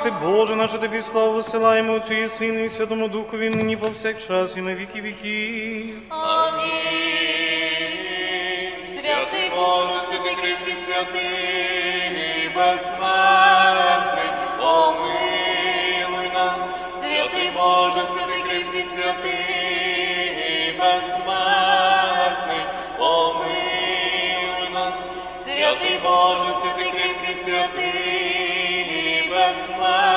єси Боже, наше тобі славу висилаємо Отцю і Сину і Святому Духові, нині повсякчас і на віки віків. Амінь. Святий Боже, святий кріпкий, святий, безсмертний, помилуй нас. Святий Боже, святий кріпкий, святий, безсмертний, помилуй нас. Святий Боже, святий кріпкий, святий, безсмертний,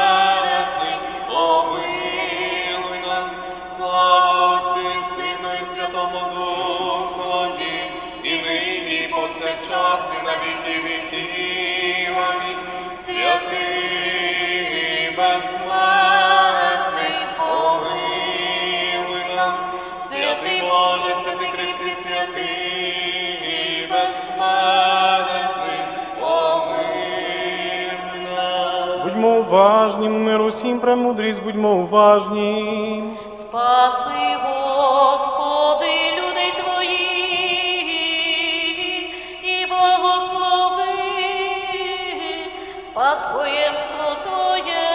уважні, мир усім премудрість, будьмо уважні. Спаси, Господи, людей Твоїх, і благослови спадкоємство Твоє.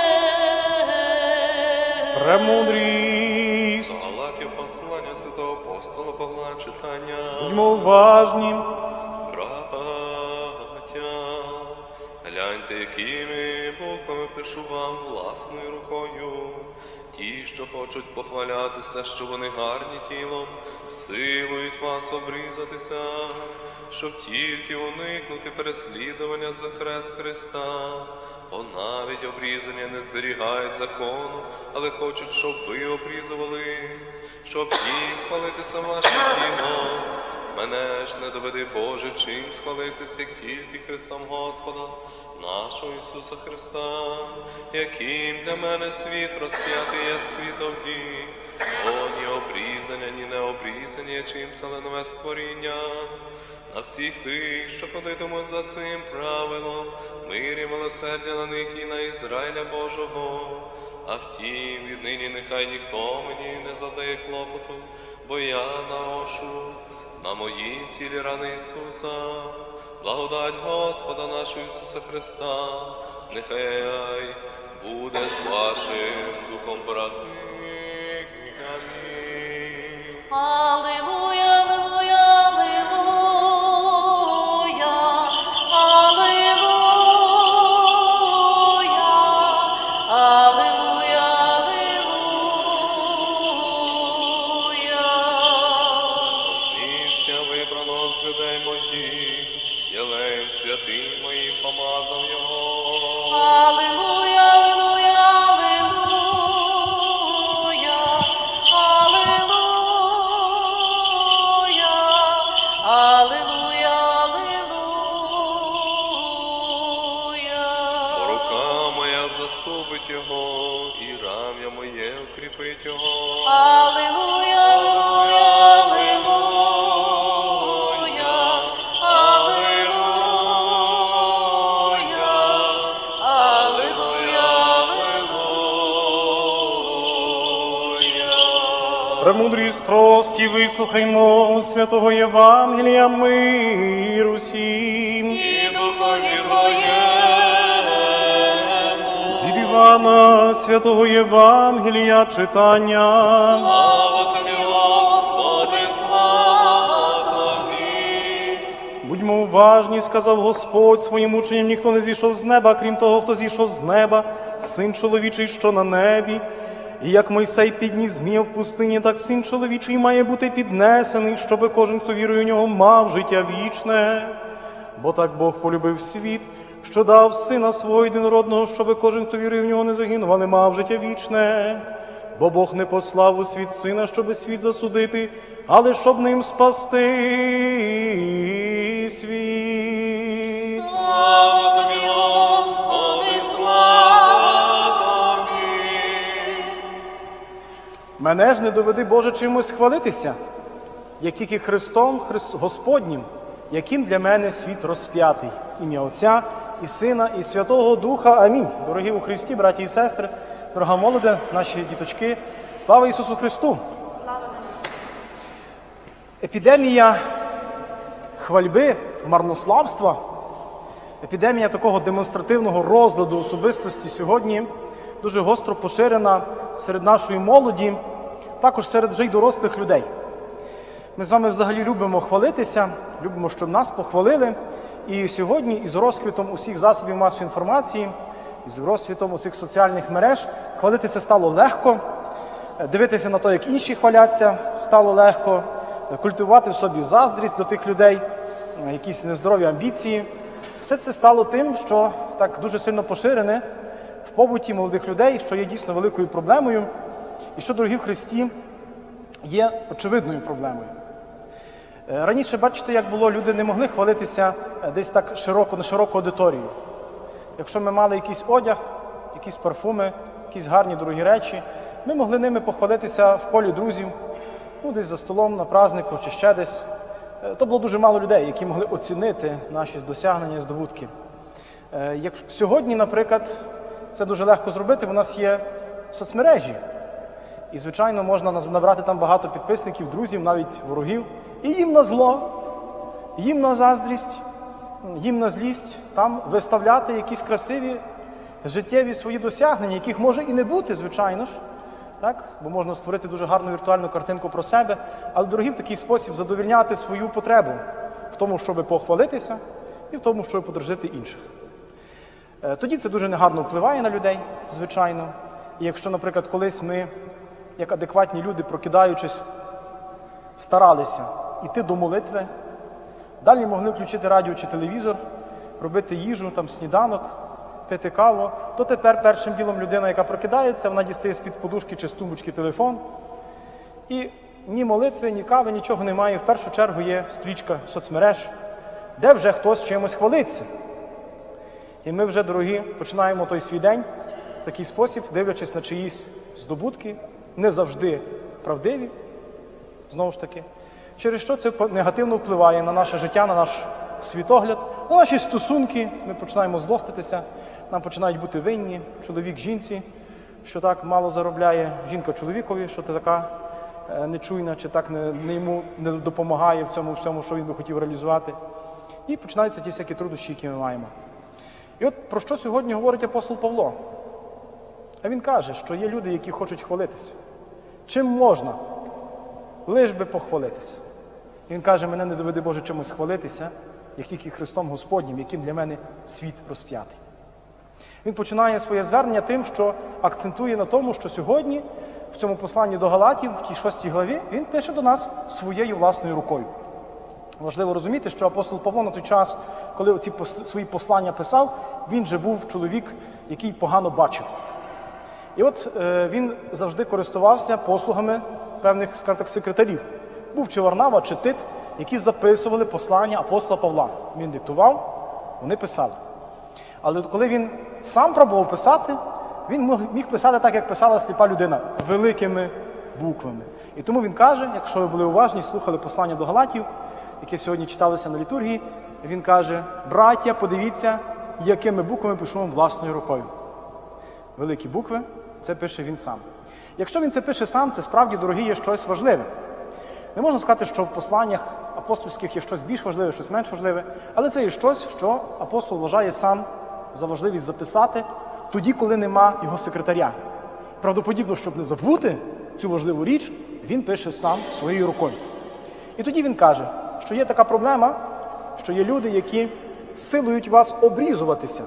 Премудрість. Галатів послання святого апостола Павла читання. Будьмо уважні. Браття, гляньте, якими буквами пишу вам власною рукою. Ті, що хочуть похвалятися, що вони гарні тілом, силують вас обрізатися, щоб тільки уникнути переслідування за хрест Христа. Бо навіть обрізання не зберігають закону, але хочуть, щоб ви обрізувались, щоб їм хвалитися ваше тіло. Мене ж не доведи, Боже, чим схвалитися, як тільки Христом Господа, нашого Ісуса Христа, яким для мене світ розп'ятий є світовді, о, ні обрізання, ні необрізання, чим але нове створіння. На всіх тих, що ходитимуть за цим правилом, мир і милосердя на них і на Ізраїля Божого. А втім, віднині нехай ніхто мені не завдає клопоту, бо я наошу на моїм тілі рани Ісуса, благодать Господа нашого Ісуса Христа, нехай буде з вашим духом, брати. Амінь. Аллилуйя, прості, вислухаймо святого Євангелія мир усім. І духові Твоєму. Від Івана святого Євангелія читання. Слава Тобі, Господи, слава Тобі. Будьмо уважні, сказав Господь своїм ученням, ніхто не зійшов з неба, крім того, хто зійшов з неба, син чоловічий, що на небі. І як Мойсей підніс змія в пустині, так син чоловічий має бути піднесений, щоби кожен, хто вірує в нього, мав життя вічне. Бо так Бог полюбив світ, що дав сина свого єдинородного, щоби кожен, хто вірує в нього, не загинув, а не мав життя вічне. Бо Бог не послав у світ сина, щоби світ засудити, але щоб ним спасти світ. Мене ж не доведи, Боже, чимось хвалитися, як тільки Христом, Христ, Господнім, яким для мене світ розп'ятий. Ім'я Отця і Сина, і Святого Духа. Амінь. Дорогі у Христі, браті і сестри, дорога молоде, наші діточки. Слава Ісусу Христу! Епідемія хвальби, марнославства епідемія такого демонстративного розладу особистості сьогодні дуже гостро поширена серед нашої молоді, також серед вже й дорослих людей. Ми з вами взагалі любимо хвалитися, любимо, щоб нас похвалили. І сьогодні із розквітом усіх засобів масової інформації, із розквітом усіх соціальних мереж хвалитися стало легко, дивитися на те, як інші хваляться, стало легко, культивувати в собі заздрість до тих людей, якісь нездорові амбіції. Все це стало тим, що так дуже сильно поширене побуті молодих людей, що є дійсно великою проблемою, і що, дорогі в Христі, є очевидною проблемою. Е, Раніше, бачите, як було, люди не могли хвалитися е, десь так широко на широку аудиторію. Якщо ми мали якийсь одяг, якісь парфуми, якісь гарні дорогі речі, ми могли ними похвалитися в колі друзів, ну, десь за столом, на празднику чи ще десь. Е, То було дуже мало людей, які могли оцінити наші досягнення здобутки. Як сьогодні, наприклад, це дуже легко зробити, бо у нас є соцмережі. І, звичайно, можна набрати там багато підписників, друзів, навіть ворогів. І їм на зло, їм на заздрість, їм на злість там виставляти якісь красиві життєві свої досягнення, яких може і не бути, звичайно ж. Так? Бо можна створити дуже гарну віртуальну картинку про себе, але дорогі в такий спосіб задовільняти свою потребу в тому, щоб похвалитися, і в тому, щоб подорожити інших. Е, Тоді це дуже негарно впливає на людей, звичайно. І якщо, наприклад, колись ми, як адекватні люди, прокидаючись, старалися йти до молитви, далі могли включити радіо чи телевізор, робити їжу, там, сніданок, пити каву, то тепер першим ділом людина, яка прокидається, вона дістає з-під подушки чи з тумбочки телефон. І ні молитви, ні кави, нічого немає. В першу чергу є стрічка соцмереж, де вже хтось чимось хвалиться. І ми вже, дорогі, починаємо той свій день в такий спосіб, дивлячись на чиїсь здобутки, не завжди правдиві, знову ж таки, через що це негативно впливає на наше життя, на наш світогляд, на наші стосунки. Ми починаємо злоститися, нам починають бути винні, чоловік жінці, що так мало заробляє, жінка чоловікові, що ти така е, нечуйна, чи так не, не йому не допомагає в цьому всьому, що він би хотів реалізувати. І починаються ті всякі труднощі, які ми маємо. І от про що сьогодні говорить апостол Павло? А він каже, що є люди, які хочуть хвалитися. Чим можна? Лиш би похвалитися. Він каже, мене не доведе Боже чимось хвалитися, як тільки Христом Господнім, яким для мене світ розп'ятий. Він починає своє звернення тим, що акцентує на тому, що сьогодні, в цьому посланні до Галатів, в тій шостій главі, він пише до нас своєю власною рукою. Важливо розуміти, що апостол Павло на той час, коли ці свої послання писав, він же був чоловік, який погано бачив. І от е, він завжди користувався послугами певних, скажімо так, секретарів. Був чи Варнава, чи Тит, які записували послання апостола Павла. Він диктував, вони писали. Але коли він сам пробував писати, він міг писати так, як писала сліпа людина, великими буквами. І тому він каже, якщо ви були уважні, слухали послання до Галатів, яке сьогодні читалося на літургії, він каже: браття, подивіться, якими буквами вам власною рукою. Великі букви це пише він сам. Якщо він це пише сам, це справді, дорогі, є щось важливе. Не можна сказати, що в посланнях апостольських є щось більш важливе, щось менш важливе, але це є щось, що апостол вважає сам за важливість записати тоді, коли нема його секретаря. Правдоподібно, щоб не забути цю важливу річ, він пише сам своєю рукою. І тоді він каже, що є така проблема, що є люди, які силують вас обрізуватися,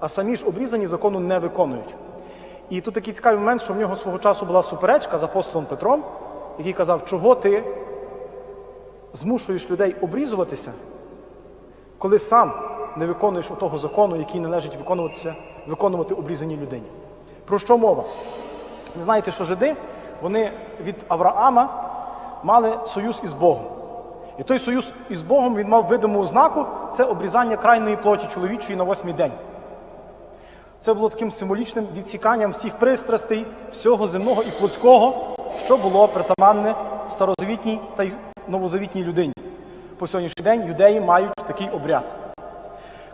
а самі ж обрізані закону не виконують. І тут такий цікавий момент, що в нього свого часу була суперечка з апостолом Петром, який казав, чого ти змушуєш людей обрізуватися, коли сам не виконуєш того закону, який належить виконуватися, виконувати обрізаній людині. Про що мова? Ви знаєте, що жиди вони від Авраама мали союз із Богом. І той союз із Богом він мав видиму ознаку це обрізання крайної плоті чоловічої на восьмий день. Це було таким символічним відсіканням всіх пристрастей, всього земного і плотського, що було притаманне старозавітній та новозавітній людині. По сьогоднішній день юдеї мають такий обряд.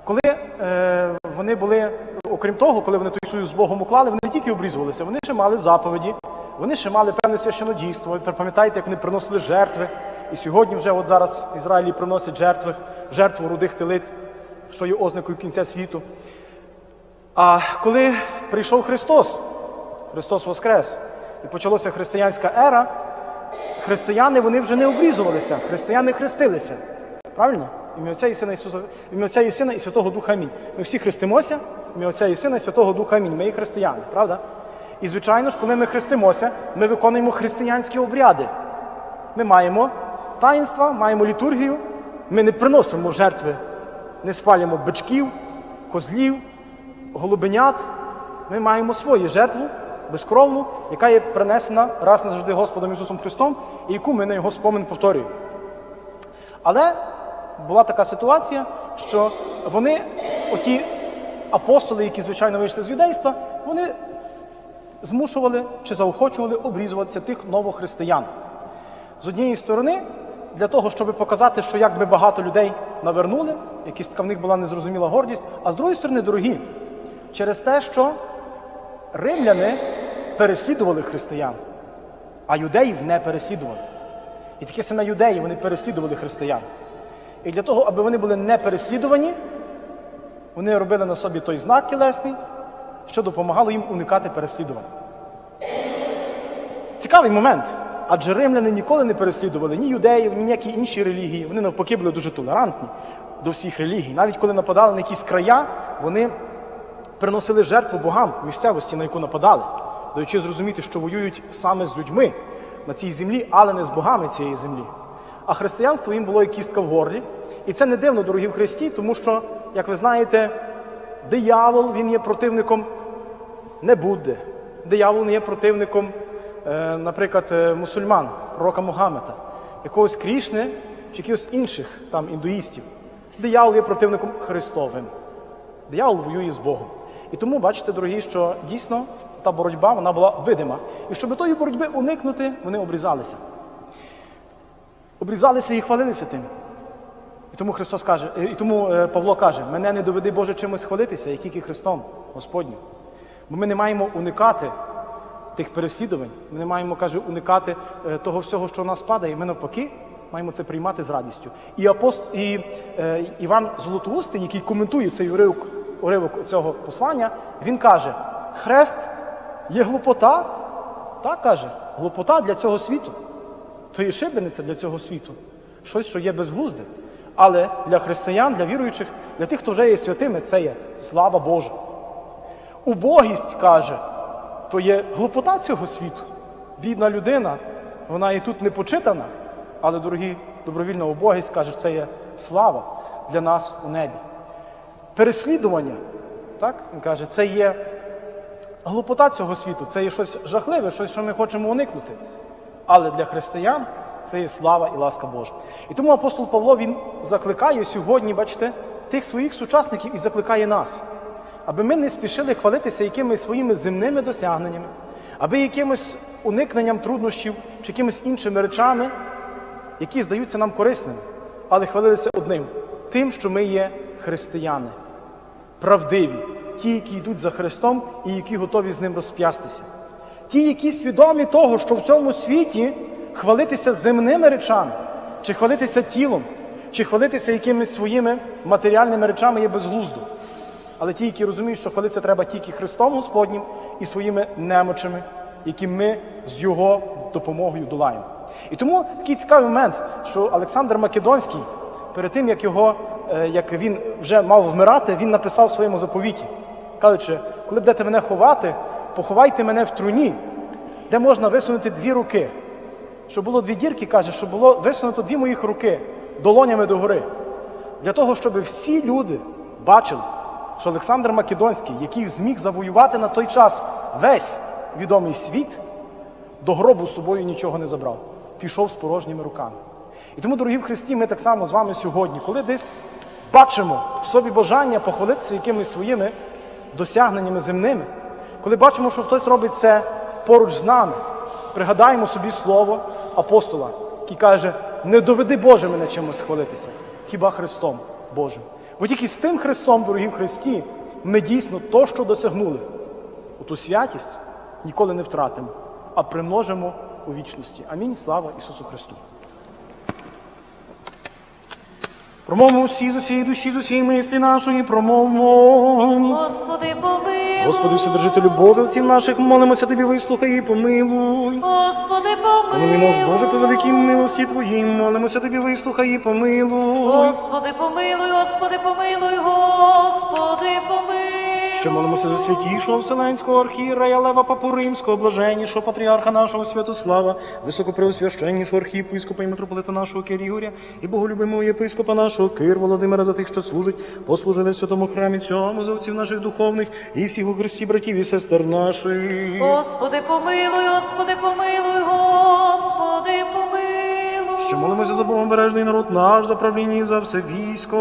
Коли е, вони були, окрім того, коли вони той союз з Богом уклали, вони не тільки обрізувалися, вони ще мали заповіді, вони ще мали певне священодійство. Ви пам'ятаєте, як вони приносили жертви. І сьогодні вже от зараз в Ізраїлі приносять жертви, жертву рудих телиць. що є ознакою кінця світу. А коли прийшов Христос, Христос Воскрес, і почалася християнська ера, християни вони вже не обрізувалися, християни хрестилися. Правильно? Ім'я Отця і Сина Ісуса, ім'я Отця і Сина і Святого Духа Амінь. Ми всі хрестимося, ім'я Отця і Сина і Святого Духа Амінь. Ми є християни, правда? І звичайно ж, коли ми хрестимося, ми виконуємо християнські обряди. Ми маємо таїнства, маємо літургію, ми не приносимо жертви, не спалюємо бичків, козлів, голубенят. Ми маємо свою жертву безкровну, яка є принесена раз назавжди Господом Ісусом Христом, і яку ми на Його спомин повторюємо. Але була така ситуація, що вони, оті апостоли, які звичайно вийшли з юдейства, вони змушували чи заохочували обрізуватися тих новохристиян. З однієї сторони, для того, щоб показати, що якби багато людей навернули, така в них була незрозуміла гордість, а з другої сторони, дорогі, через те, що римляни переслідували християн, а юдеїв не переслідували. І таке саме юдеї вони переслідували християн. І для того, аби вони були не переслідувані, вони робили на собі той знак тілесний, що допомагало їм уникати переслідувань. Цікавий момент. Адже римляни ніколи не переслідували ні юдеїв, ні ніякі інші релігії. Вони навпаки були дуже толерантні до всіх релігій. Навіть коли нападали на якісь края, вони приносили жертву богам місцевості, на яку нападали, даючи зрозуміти, що воюють саме з людьми на цій землі, але не з богами цієї землі. А християнство їм було як кістка в горлі. І це не дивно, дорогі в Христі, тому що, як ви знаєте, диявол він є противником не Будди. Диявол не є противником, наприклад, е, мусульман, пророка Мухаммеда, якогось Крішни чи якихось інших там індуїстів. Диявол є противником Христовим. Диявол воює з Богом. І тому бачите, дорогі, що дійсно та боротьба вона була видима. І щоб тої боротьби уникнути, вони обрізалися. Обрізалися і хвалилися тим. І тому Христос каже, е, і тому е, Павло каже: мене не доведи Боже чимось хвалитися, як тільки Христом Господнім. Бо ми не маємо уникати тих переслідувань, ми не маємо, каже, уникати е, того всього, що в нас падає. Ми навпаки маємо це приймати з радістю. І апост... і е, Іван Золотоустий, який коментує цей уривок, уривок цього послання, він каже: Хрест є глупота, так каже, глупота для цього світу. То є шибениця для цього світу, щось, що є безглузде. Але для християн, для віруючих, для тих, хто вже є святими, це є слава Божа. Убогість каже, то є глупота цього світу. Бідна людина, вона і тут не почитана, але, дорогі, добровільна убогість каже, це є слава для нас у небі. Переслідування, так, він каже, це є глупота цього світу, це є щось жахливе, щось, що ми хочемо уникнути. Але для християн це є слава і ласка Божа. І тому апостол Павло він закликає сьогодні, бачите, тих своїх сучасників і закликає нас, аби ми не спішили хвалитися якимись своїми земними досягненнями, аби якимось уникненням труднощів чи якимись іншими речами, які здаються нам корисними, але хвалилися одним тим, що ми є християни, правдиві, ті, які йдуть за Христом і які готові з ним розп'ястися. Ті, які свідомі того, що в цьому світі хвалитися земними речами, чи хвалитися тілом, чи хвалитися якимись своїми матеріальними речами є безглуздо. Але ті, які розуміють, що хвалитися треба тільки Христом Господнім і своїми немочами, які ми з Його допомогою долаємо. І тому такий цікавий момент, що Олександр Македонський, перед тим, як його, е, як він вже мав вмирати, він написав в своєму заповіті, кажучи, коли будете мене ховати, поховайте мене в труні, де можна висунути дві руки. Щоб було дві дірки, каже, щоб було висунуто дві моїх руки долонями догори. Для того, щоб всі люди бачили, що Олександр Македонський, який зміг завоювати на той час весь відомий світ, до гробу з собою нічого не забрав, пішов з порожніми руками. І тому, дорогі в Христі, ми так само з вами сьогодні, коли десь бачимо в собі бажання похвалитися якимись своїми досягненнями земними, коли бачимо, що хтось робить це поруч з нами, пригадаємо собі слово апостола, який каже: не доведи Боже мене чимось хвалитися, хіба Христом Божим. Бо тільки з тим Христом, дорогі в Христі, ми дійсно то, що досягнули, оту святість ніколи не втратимо, а примножимо у вічності. Амінь. Слава Ісусу Христу. Промовмо всі з усієї душі, з усієї мислі нашої, промовмо. Господи, помилуй. Господи, Вседержителю Боже, отців наших, молимося Тобі, вислухай і помилуй. Господи, помилуй. Помилуй нас, Боже, по великій милості Твоїй, молимося Тобі, вислухай і помилуй. Господи, помилуй, Господи, помилуй, Господи, помилуй. Що молимося за святішого Вселенського архієрея Лева Папу Римського, блаженнішого патріарха нашого Святослава, високопреосвященнішого архієпископа і митрополита нашого Кир Ігоря, і боголюбимого єпископа нашого Кир Володимира за тих, що служить, послужили в святому храмі цьому, за отців наших духовних і всіх у Христі братів і сестер наших. Господи, помилуй, Господи, помилуй. Що молимося за Богом бережний народ наш, за правління і за все військо.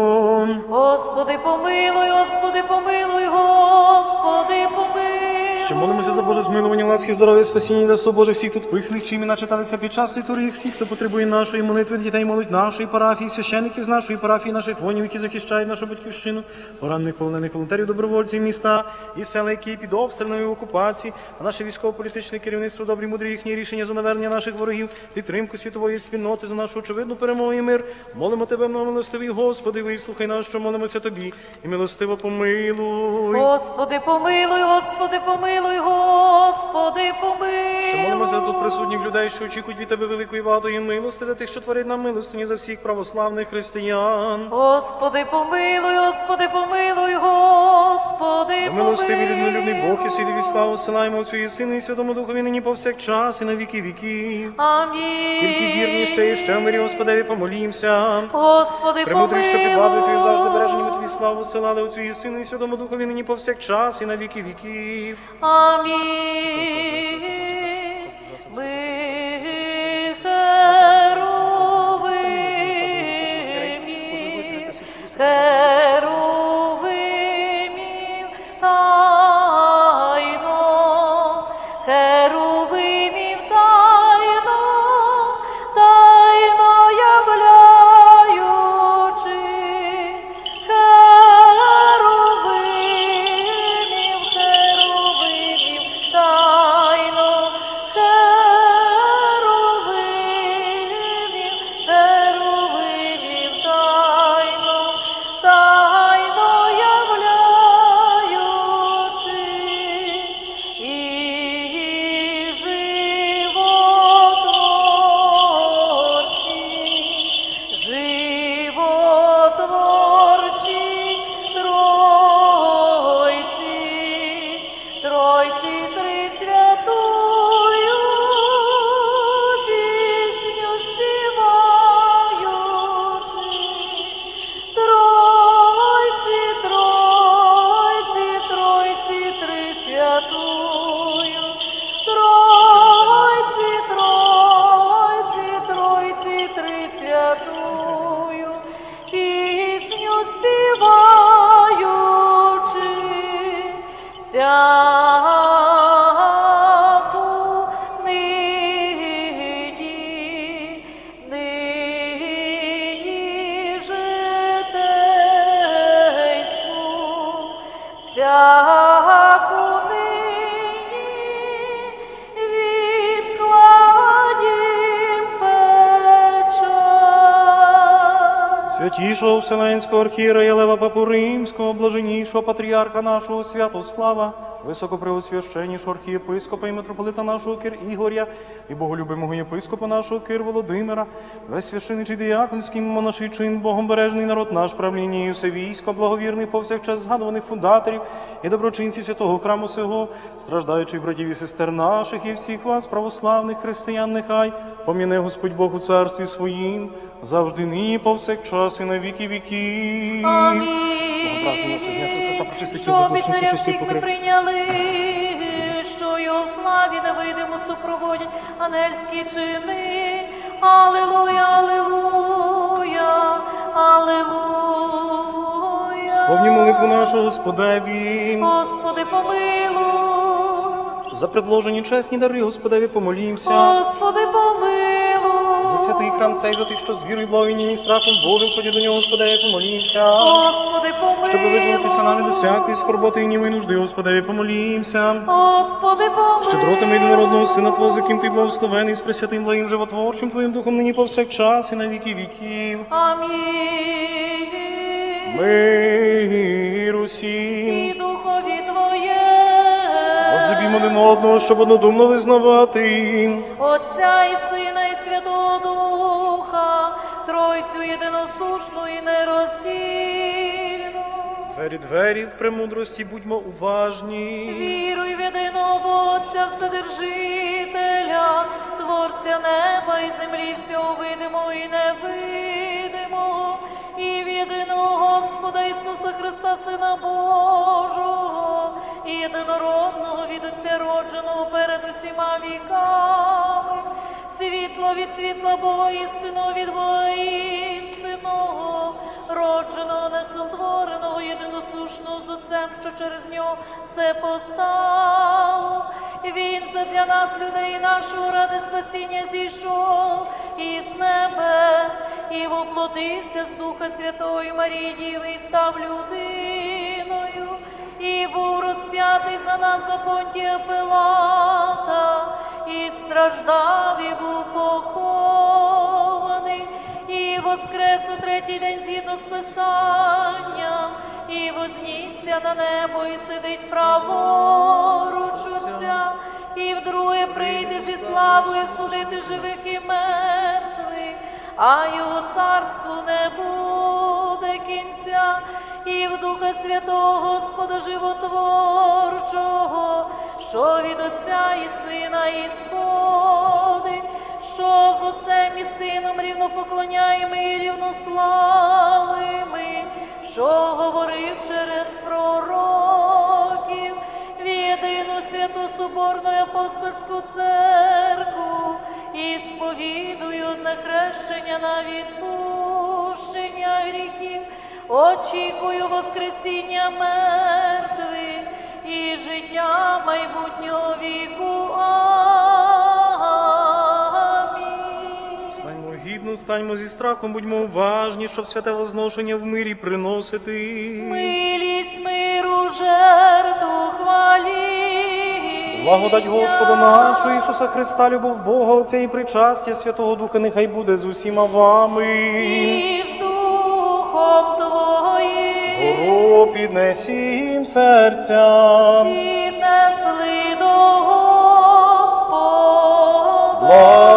Господи, помилуй, Господи, помилуй, Господи, помилуй. Що молимося за Боже змилування, ласки, здоров'я, спасіння, дасть Боже всіх тут писаних, чим імена читалися під час літургії, всіх, хто потребує нашої молитви, дітей молить нашої парафії, священиків з нашої парафії, наших воїнів, які захищають нашу батьківщину, поранених полонених волонтерів, добровольців міста і села, які під обстрілами окупації, а наше військово-політичне керівництво, добрі мудрі їхні рішення за навернення наших ворогів, підтримку світової спільноти за нашу очевидну перемогу і мир. Молимо тебе, милостивий Господи, вислухай нас, що молимося тобі, і милостиво помилуй. Господи, помилуй, Господи, помилуй, Господи, помилуй. Що молимося за тут присутніх людей, що очікують від тебе великої багатої милости, за тих, що творить нам милостині за всіх православних християн. Господи, помилуй, Господи, помилуй, Господи, Милостивий помилуй. люднолюбний Бог і силі від славу силаємо Отцю і Сину і Святому Духові нині повсякчас і на віки віків. Амінь. Тільки вірні ще і ще мирі Господеві помолімся. Господи, Премудрий, що підвладує Твої завжди помилуй. бережені ми тобі славу силали Отцю і Сину і Святому Духові нині повсякчас і на віки віків. Амінь. Ми херовимів, Святішого Вселенського архіра Лева Папу Римського, блаженнішого патріарха нашого Святослава, високопреосвященнішого архієпископа і митрополита нашого Кир Ігоря, і боголюбимого єпископа нашого Кир Володимира, весь священичий діяконський монаший чин, Богом бережний народ наш правління і все військо, благовірних повсякчас згадуваних фундаторів і доброчинців святого храму сього, страждаючих братів і сестер наших і всіх вас, православних християн, нехай поміне Господь Бог у царстві своїм, завжди нині повсякчас і на віки віків. Амінь. Що тіло, обіцяє всіх ми прийняли, що його славі невидимо супроводять ангельські чини. Алілуя, алілуя, алілуя. Сповні молитву нашу Господеві. Господи, помилуй. За предложені чесні дари Господеві помолімся. Господи, помилуй. За святий храм цей, за тих, що з вірою, благовінням і страхом Божим ходять до нього, Господеві помолімся. Господи. Щоб визволитися нам від усякої скорботи і німи нужди, Господеві, помолімся. Господи, помилуй. Щедротами єдинородного Сина Твого, за ким ти благословений, з пресвятим благим животворчим Твоїм Духом нині повсякчас і на віки віків. Амінь. Мир усім. І духові Твоє. Возлюбімо один одного, щоб однодумно визнавати. Отця і Сина, і Святого Духа, Тройцю єдиносушну і нероздільну. Двері, двері в премудрості, будьмо уважні. Віруй єдиного Отця Вседержителя, Творця неба і землі, всього видимого і невидимого, і в єдиного Господа Ісуса Христа, Сина Божого, і єдинородного від Отця родженого перед усіма віками, світло від світла Бога істинного від Бога єдиносушного що через нього все постало. Він задля нас, людей нашого, ради спасіння зійшов із небес і воплотився з Духа Святої Марії Діви і став людиною, і був розп'ятий за нас за понтія Пилата, і страждав, і був похований, і воскрес у третій день згідно з Писанням, вознісся на небо, і сидить праворуч Отця, і вдруге прийде зі славою судити живих і мертвих, а його царству не буде кінця, і в Духа Святого Господа Животворчого, що від Отця і Сина і сходить, що з Отцем і Сином рівно поклоняємо і рівнославимо, що говорив через пророків, єдину святу Соборну апостольську церкву, і сповідую одне хрещення на відпущення гріхів, очікую Воскресіння мертвих і життя майбутнього віку. відповідно станьмо зі страхом, будьмо уважні, щоб святе возношення в мирі приносити. Милість миру жертву хвалі. Благодать Господа нашого Ісуса Христа, любов Бога, Отця і причастя Святого Духа, нехай буде з усіма вами. І з Духом Твоїм. Гору піднесім серцям. Піднесли до Господа. Благо